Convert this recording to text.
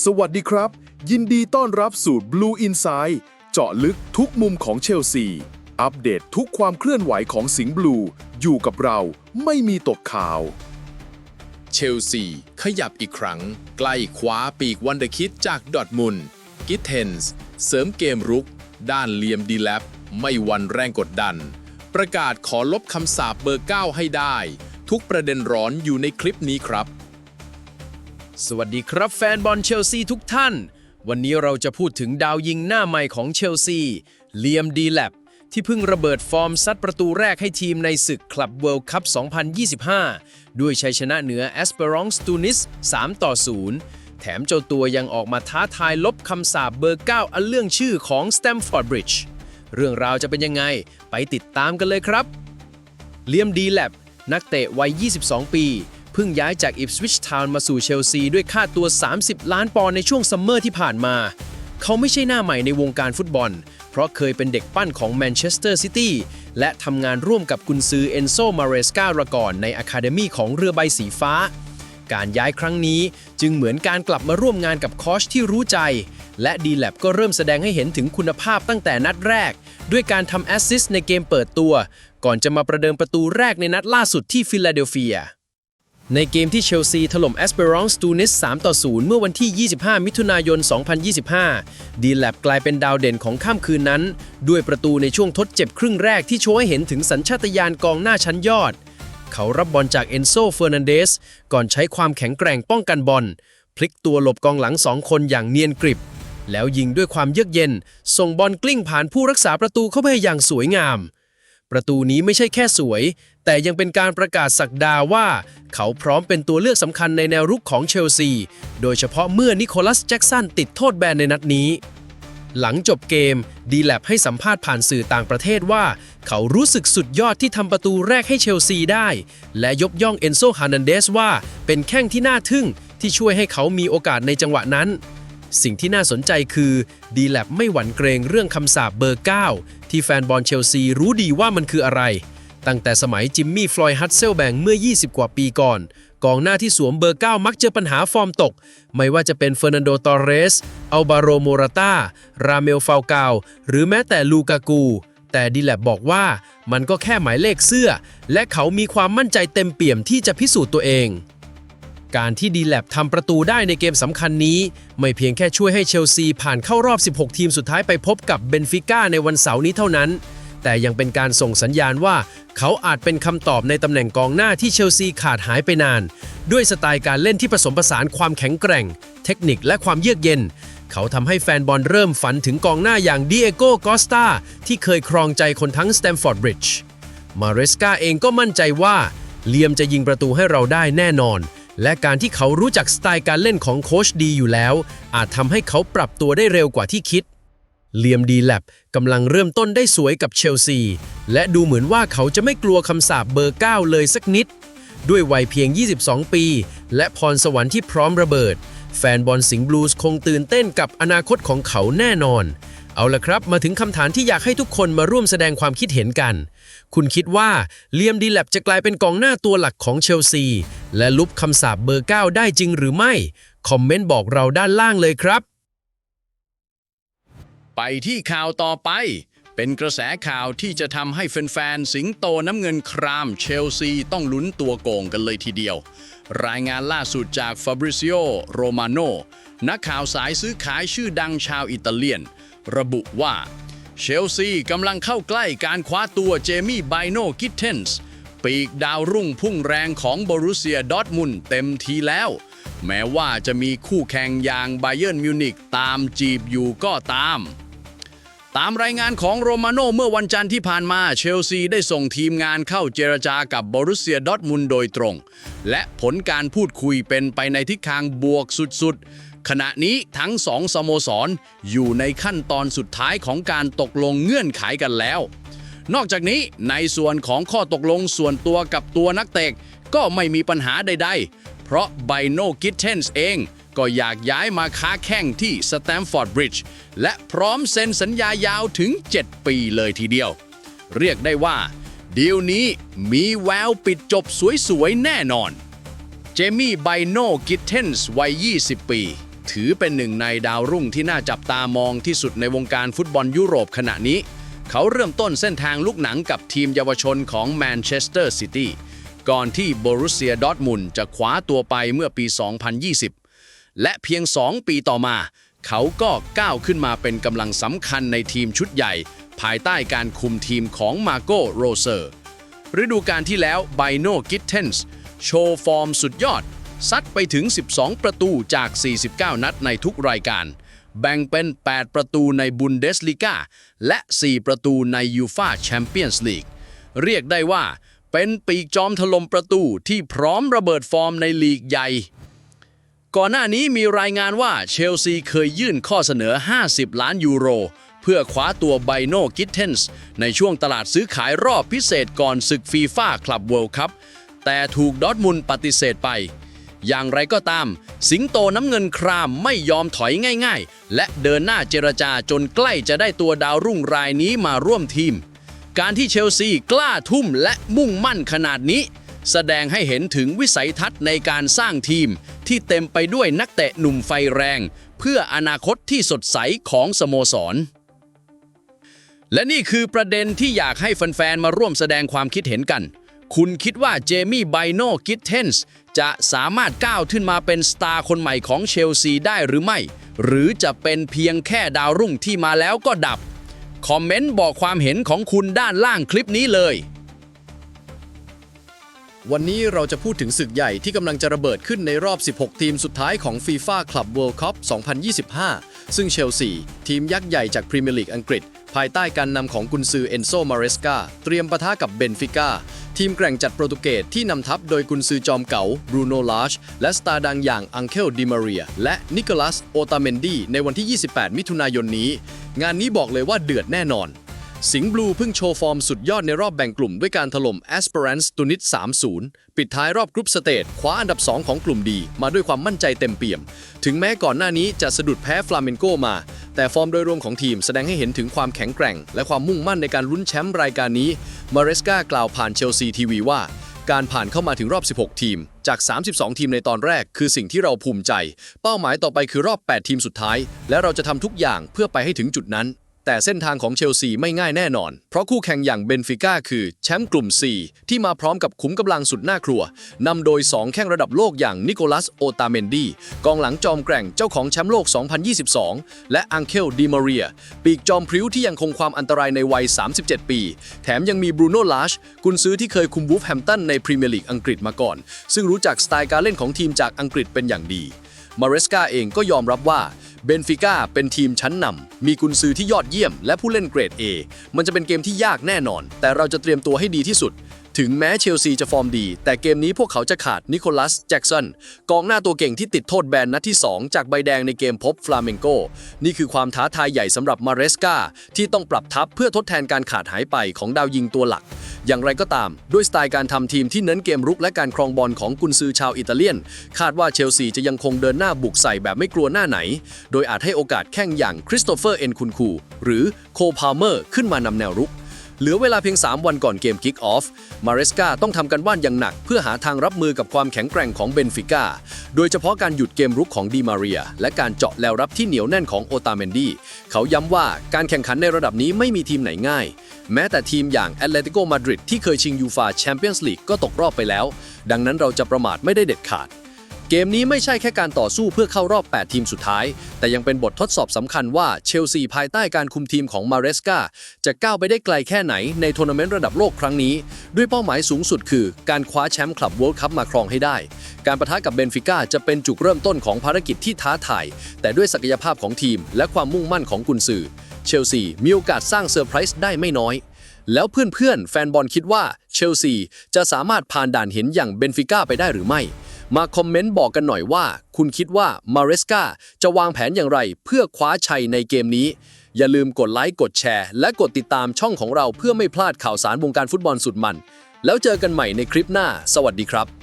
สวัสดีครับ ยินดีต้อนรับสู่ Blue Inside เจาะลึกทุกมุมของเชลซี อัปเดตทุกความเคลื่อนไหวของสิงห์บลู อยู่กับเราไม่มีตกข่าว เชลซี ขยับอีกครั้ง ใกล้คว้าปีกวันเดอร์คิดจากดอทมุนกิทเทนส์ เสริมเกมรุก ด้านเลียมดีแลบไม่หวันแรงกดดัน ประกาศขอลบคำสาปเบอร์ 9 ให้ได้ ทุกประเด็นร้อนอยู่ในคลิปนี้ครับ สวัสดีครับแฟนบอลเชลซีทุกท่าน วันนี้เราจะพูดถึงดาวยิงหน้าใหม่ของเชลซีเลียมดีแลบที่เพิ่งระเบิดฟอร์มซัดประตูแรกให้ทีมในศึกคลับเวิลด์คัพ 2025 ด้วยชัยชนะเหนือแอสเปรองส์ตูนิส 3 ต่อ 0 แถมเจ้าตัวยังออกมาท้าทายลบคำสาปเบอร์ 9 อันเรื่องชื่อของส t ตมฟอร์ดบริดจ์เรื่องราวจะเป็นยังไง ไปติดตามกันเลยครับเลียมดีแลบนักเตะวัย 22 ปี เพิ่งย้ายจากอิฟสวิชทาวน์มาสู่เชลซีด้วยค่าตัว 30 ล้านปอนด์ในช่วงซัมเมอร์ที่ผ่านมา เขาไม่ใช่หน้าใหม่ในวงการฟุตบอล เพราะเคยเป็นเด็กปั้นของแมนเชสเตอร์ซิตี้และทำงานร่วมกับกุนซือเอนโซมาเรสการะก่อนในอะคาเดมีของเรือใบสีฟ้า การย้ายครั้งนี้จึงเหมือนการกลับมาร่วมงานกับโคชที่รู้ใจ และดีแลบก็เริ่มแสดงให้เห็นถึงคุณภาพตั้งแต่นัดแรก ด้วยการทำแอสซิสต์ในเกมเปิดตัว ก่อนจะมาประเดิมประตูแรกในนัดล่าสุดที่ฟิลาเดลเฟีย ในเกมที่เชลซีถล่มแอสเปรองส์ตูนิส3ต่อ 0 เมื่อวันที่ 25 มิถุนายน 2025 ดีแลบกลายเป็นดาวเด่นของค่ำคืนนั้น ด้วยประตูในช่วงทดเจ็บครึ่งแรกที่โชว์ให้เห็นถึงสัญชาตญาณกองหน้าชั้นยอด เขารับบอลจากเอนโซเฟอร์นันเดส ก่อนใช้ความแข็งแกร่งป้องกันบอล พลิกตัวหลบกองหลังสองคนอย่างเนียนกริบ แล้วยิงด้วยความเยือกเย็น ส่งบอลกลิ้งผ่านผู้รักษาประตูเข้าไปอย่างสวยงาม ประตูนี้ไม่ใช่แค่สวย แต่ยังเป็นการประกาศสักดาว่า เขาพร้อมเป็นตัวเลือกสำคัญในแนวรุกของเชลซี โดยเฉพาะเมื่อนิโคลัสแจ็กสันติดโทษแบนในนัดนี้ หลังจบเกม ดีแลบให้สัมภาษณ์ผ่านสื่อต่างประเทศว่า เขารู้สึกสุดยอดที่ทำประตูแรกให้เชลซีได้ และยกย่องเอนโซฮานันเดสว่า เป็นแข้งที่น่าทึ่งที่ช่วยให้เขามีโอกาสในจังหวะนั้น สิ่งที่น่าสนใจคือดีแลบไม่หวั่นเกรงเรื่องคำสาปเบอร์ 9 ที่แฟนบอลเชลซีรู้ดีว่ามันคืออะไร ตั้งแต่สมัยจิมมี่ฟลอยด์ฮัตเซลแบงเมื่อ 20 กว่าปีก่อน กองหน้าที่สวมเบอร์ 9 มักเจอปัญหาฟอร์มตก ไม่ว่าจะเป็นเฟอร์นันโด ตอร์เรส อัลบาโร โมราตาราเมล ฟาลกาว หรือแม้แต่ลูกากู แต่ดีแลบบอกว่ามันก็แค่หมายเลขเสื้อ และเขามีความมั่นใจเต็มเปี่ยมที่จะพิสูจน์ตัวเอง การที่ดีแลบทำประตูได้ในเกมสำคัญนี้ ไม่เพียงแค่ช่วยให้เชลซีผ่านเข้ารอบ 16 ทีมสุดท้ายไปพบกับเบนฟิก้าในวันเสาร์นี้เท่านั้น แต่ยังเป็นการส่งสัญญาณว่า เขาอาจเป็นคำตอบในตำแหน่งกองหน้าที่เชลซีขาดหายไปนาน ด้วยสไตล์การเล่นที่ผสมผสานความแข็งแกร่ง เทคนิคและความเยือกเย็น เขาทำให้แฟนบอลเริ่มฝันถึงกองหน้าอย่างดิเอโกกอสตาที่เคยครองใจคนทั้งสแตมฟอร์ดบริดจ์มาเรสกาเองก็มั่นใจว่าเลียมจะยิงประตูให้เราได้แน่นอน และการที่เขารู้จักสไตล์การเล่นของโค้ชดีอยู่แล้ว อาจทำให้เขาปรับตัวได้เร็วกว่าที่คิดเลียมดีแลบกำลังเริ่มต้นได้สวยกับเชลซี และดูเหมือนว่าเขาจะไม่กลัวคำสาปเบอร์ 9 เลยสักนิด ด้วยวัยเพียง 22 ปี และพรสวรรค์ที่พร้อมระเบิด แฟนบอลสิงห์บลูส์คงตื่นเต้นกับอนาคตของเขาแน่นอน เอาละครับ มาถึงคำถามที่อยากให้ทุกคนมาร่วมแสดงความคิดเห็นกัน คุณคิดว่าเลียมดีแลบจะกลายเป็นกองหน้าตัวหลักของเชลซี และลุบคำสาปเบอร์ 9 ได้จริงหรือไม่ คอมเมนต์บอกเราด้านล่างเลยครับ ไปที่ข่าวต่อไป เป็นกระแสข่าวที่จะทำให้แฟนๆ สิงโตน้ำเงินครามเชลซีต้องลุ้นตัวโกงกันเลยทีเดียว รายงานล่าสุดจากฟาบริซิโอโรมาโนนักข่าวสายซื้อขายชื่อดังชาวอิตาเลียน ระบุว่าเชลซีกำลังเข้าใกล้การคว้าตัวเจมี่ไบโนกิทเทนส์ปีกดาวรุ่งพุ่งแรงของบรูเซียดอทมุนเต็มทีแล้ว แม้ว่าจะมีคู่แข่งอย่างไบเยิร์นมิวนิกตามจีบอยู่ก็ตาม ตามรายงานของโรมาโนเมื่อวันจันทร์ที่ผ่านมาเชลซีได้ส่งทีมงานเข้าเจรจากับบรูเซียดอทมุนโดยตรง และผลการพูดคุยเป็นไปในทิศทางบวกสุดๆ ขณะนี้ทั้งสองสโมสรอยู่ในขั้นตอนสุดท้ายของการตกลงเงื่อนไขกันแล้ว นอกจากนี้ในส่วนของข้อตกลงส่วนตัวกับตัวนักเตะก็ไม่มีปัญหาใดๆ เพราะไบโนกิทเทนส์เอง ก็อยากย้ายมาค้าแข่งที่สแตมฟอร์ดบริดจ์และพร้อมเซ็นสัญญายาวถึง 7 ปีเลยทีเดียว เรียกได้ว่าดีลนี้มีแววปิดจบสวยๆ แน่นอน เจมี่ไบโนกิทเทนส์วัย 20 ปี ถือเป็นหนึ่งในดาวรุ่งที่น่าจับตามองที่สุดในวงการฟุตบอลยุโรปขณะนี้ เขาเริ่มต้นเส้นทางลูกหนังกับทีมเยาวชนของแมนเชสเตอร์ซิตี้ก่อนที่โบรุเซียดอร์ทมุนจะคว้าตัวไปเมื่อปี 2020 และเพียง 2 ปีต่อมา เขาก็ก้าวขึ้นมาเป็นกำลังสำคัญในทีมชุดใหญ่ ภายใต้การคุมทีมของมาโกโรเซอร์ฤดูกาลที่แล้วไบโนกิทเทนส์โชว์ฟอร์มสุดยอด ซัดไปถึง 12 ประตูจาก 49 นัดในทุกรายการ แบ่งเป็น 8 ประตูในบุนเดสลิกาและ 4 ประตูในยูฟาแชมเปียนส์ลีกเรียกได้ว่าเป็นปีกจอมถล่มประตูที่พร้อมระเบิดฟอร์มในลีกใหญ่ ก่อนหน้านี้มีรายงานว่าเชลซีเคยยื่นข้อเสนอ 50 ล้านยูโร เพื่อคว้าตัวไบโนกิทเทนส์ในช่วงตลาดซื้อขายรอบพิเศษก่อนศึกฟีฟ่าคลับเวิลด์คัพแต่ถูกดอทมุนปฏิเสธไป อย่างไรก็ตาม สิงโตน้ำเงินครามไม่ยอมถอยง่ายๆ และเดินหน้าเจรจาจนใกล้จะได้ตัวดาวรุ่งรายนี้มาร่วมทีม การที่เชลซีกล้าทุ่มและมุ่งมั่นขนาดนี้ แสดงให้เห็นถึงวิสัยทัศน์ในการสร้างทีม ที่เต็มไปด้วยนักเตะหนุ่มไฟแรง เพื่ออนาคตที่สดใสของสโมสร และนี่คือประเด็นที่อยากให้แฟนๆ มาร่วมแสดงความคิดเห็นกัน คุณคิดว่าเจมี่ไบโนกิทเทนส์จะสามารถก้าวขึ้นมาเป็นสตาร์คนใหม่ของเชลซีได้หรือไม่ หรือจะเป็นเพียงแค่ดาวรุ่งที่มาแล้วก็ดับ คอมเมนต์บอกความเห็นของคุณด้านล่างคลิปนี้เลย วันนี้เราจะพูดถึงศึกใหญ่ที่กำลังจะระเบิดขึ้นในรอบ 16 ทีมสุดท้ายของ FIFA Club World Cup 2025 ซึ่งเชลซีทีมยักษ์ใหญ่จากพรีเมียร์ลีกอังกฤษ ภายใต้การนำของกุนซือเอนโซ มาเรสกาเตรียมปะทะกับเบนฟิก้าทีมแกร่งจัดโปรตุเกสที่นำทัพโดยกุนซือจอมเก๋าบรูโนลาชและสตาร์ดังอย่างอังเคลดิมาเรีย และนิโคลัสโอตาเมนดีในวันที่ 28 มิถุนายนนี้ งานนี้บอกเลยว่าเดือดแน่นอน สิงห์บลูเพิ่งโชว์ฟอร์มสุดยอดในรอบแบ่งกลุ่มด้วยการถล่ม a s p e r a n c e ตุนิต 3-0 ปิดท้ายรอบกรุ๊ปสเตจคว้าอันดับ 2 ของกลุ่มดี มาด้วยความมั่นใจเต็มเปี่ยม ถึงแม้ก่อนหน้านี้จะสะดุดแพ้ฟลาเมนโกมา แต่ฟอร์มโดยรวมของทีมแสดงให้เห็นถึงความแข็งแกร่ง และความมุ่งมั่นในการลุ้นแชมป์รายการนี้มาเรสกากล่าวผ่านเชลซีทีวีว่าการผ่านเข้ามาถึงรอบ 16 ทีม จาก 32 ทีมในตอนแรก คือสิ่งที่เราภูมิใจ เป้าหมายต่อไปคือรอบ 8 ทีมสุดท้าย และเราจะทำทุกอย่างเพื่อไปให้ถึงจุดนั้น แต่เส้นทางของเชลซีไม่ง่ายแน่นอน เพราะคู่แข่งอย่างเบนฟิก้าคือแชมป์กลุ่ม 4 ที่มาพร้อมกับขุมกำลังสุดน่ากลัว นำโดย 2 แข้งระดับโลกอย่างนิโคลัส โอตาเมนดี กองหลังจอมแกร่งเจ้าของแชมป์โลก 2022 และอังเคลดิมาเรีย ปีกจอมพริ้วที่ยังคงความอันตรายในวัย 37 ปี แถมยังมีบรูโน่ลาชกุนซื้อที่เคยคุมวูฟแฮมตันในพรีเมียร์ลีกอังกฤษมาก่อน ซึ่งรู้จักสไตล์การเล่นของทีมจากอังกฤษเป็นอย่างดี มาเรสกาเองก็ยอมรับว่าเบนฟิก้าเป็นทีมชั้นนำ มีกุนซือที่ยอดเยี่ยม และผู้เล่นเกรด A มันจะเป็นเกมที่ยากแน่นอน แต่เราจะเตรียมตัวให้ดีที่สุด ถึงแม้เชลซีจะฟอร์มดี แต่เกมนี้พวกเขาจะขาดนิโคลัส แจ็กสัน กองหน้าตัวเก่งที่ติดโทษแบนนัดที่ 2 จากใบแดงในเกมพบฟลาเมงโก นี่คือความท้าทายใหญ่สำหรับมาเรสกาที่ต้องปรับทัพเพื่อทดแทนการขาดหายไปของดาวยิงตัวหลัก อย่างไรก็ตาม ด้วยสไตล์การทำทีมที่เน้นเกมรุกและการครองบอลของกุนซือชาวอิตาเลียน คาดว่าเชลซีจะยังคงเดินหน้าบุกใส่แบบไม่กลัวหน้าไหน โดยอาจให้โอกาสแข่งอย่างคริสโตเฟอร์เอ็นคุนคูหรือโคพาเมอร์ขึ้นมานำแนวรุก เหลือเวลาเพียง 3 วันก่อนเกมคิกออฟ มาเรสกาต้องทำกันบ้านอย่างหนัก เพื่อหาทางรับมือกับความแข็งแกร่งของเบนฟิก้า โดยเฉพาะการหยุดเกมรุกของดีมาเรีย และการเจาะแนวรับที่เหนียวแน่นของโอตาเมนดี เขาย้ำว่าการแข่งขันในระดับนี้ไม่มีทีมไหนง่าย แม้แต่ทีมอย่างแอตเลติโกมาดริดที่เคยชิงยูฟาแชมเปี้ยนส์ลีกก็ตกรอบไปแล้ว ดังนั้นเราจะประมาทไม่ได้เด็ดขาด เกมนี้ไม่ใช่แค่การต่อสู้เพื่อเข้ารอบ 8 ทีมสุดท้าย แต่ยังเป็นบททดสอบสำคัญว่าเชลซีภายใต้การคุมทีมของมาเรสกาจะก้าวไปได้ไกลแค่ไหนในทัวร์นาเมนต์ระดับโลกครั้งนี้ ด้วยเป้าหมายสูงสุดคือ การคว้าแชมป์คลับเวิลด์คัพมาครองให้ได้ การประทะกับเบนฟิก้าจะเป็นจุดเริ่มต้นของภารกิจที่ท้าทาย แต่ด้วยศักยภาพของทีม และความมุ่งมั่นของกุนซือเชลซีมีโอกาสสร้างเซอร์ไพรส์ได้ไม่น้อย แล้วเพื่อนๆแฟนบอลคิดว่าเชลซีจะสามารถผ่านด่านเห็นอย่างเบนฟิก้าไปได้หรือไม่ มาคอมเมนต์บอกกันหน่อยว่า คุณคิดว่ามาเรสกาจะวางแผนอย่างไรเพื่อคว้าชัยในเกมนี้ อย่าลืมกดไลค์กดแชร์ และกดติดตามช่องของเราเพื่อไม่พลาดข่าวสารวงการฟุตบอลสุดมัน แล้วเจอกันใหม่ในคลิปหน้า สวัสดีครับ